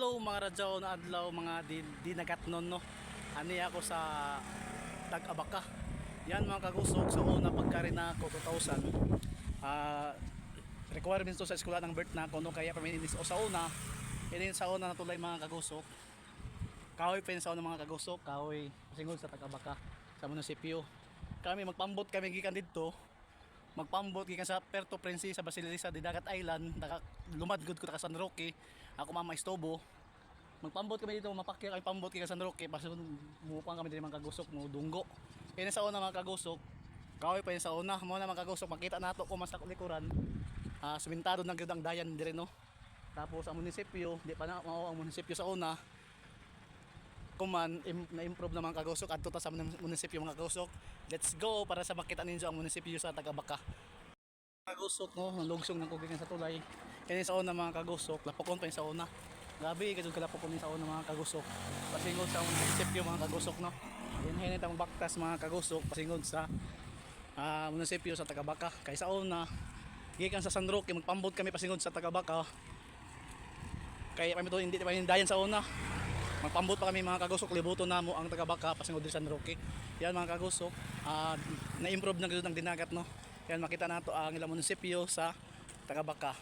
Hello mga radyaw na adlaw mga di, di nagatnon no. Ani ako sa Tag-Abaka. Yan mga kagusok sa una pagkari na ako 2000. Ah requirements to sa eskwela ng birth na ako no kaya pamininis o sa una. Ini sa una natulay mga kagusok. Kahoy pa sa una mga kagusok, kahoy singol sa Tag-Abaka sa munisipyo. Kami magpambot kami gikan dito magpambot gikan sa Puerto Princesa Basilisa di Dagat Island naka lumadgod ko ta San Roque. Ako mama Istobo. Magpambot kami dito mapakya kami pambot gikan San Roque kasi mupang kami dito mga kagusok mo dunggo. Kaya sa una mga kagusok kahoy pa sa una mo na mga kagusok makita nato ko mas likuran. Ah sumentado ng gyud ang dayan dire no? Tapos ang munisipyo di pa na mao ang munisipyo sa una kuman im, na-improve naman kagusok adto ta sa mun- munisipyo mga kagusok let's go para sa makita ninyo ang munisipyo sa Tagabaka. Kagusok no ang lugsong ng kugikan sa tulay. Kani sa una mga kagusok lapokon pa sa una. Gabi kadto kalapokon sa una mga kagusok pasingod sa munisipyo mga kagusok no? Yan hinit ang baktas mga kagusok pasingod sa ah, munisipyo sa Tagabaka. Kay sa una gikan sa San Roque magpambot kami pasingod sa Tagabaka kaya kami to hindi pa dayan sa una magpambot pa kami mga kagusok. Libuto na mo ang tagabaka pasingod din San Roque. Yan mga kagusok. Ah, na-improve na gud ang dinagat no? Yan makita nato ang ilang munisipyo sa tagabaka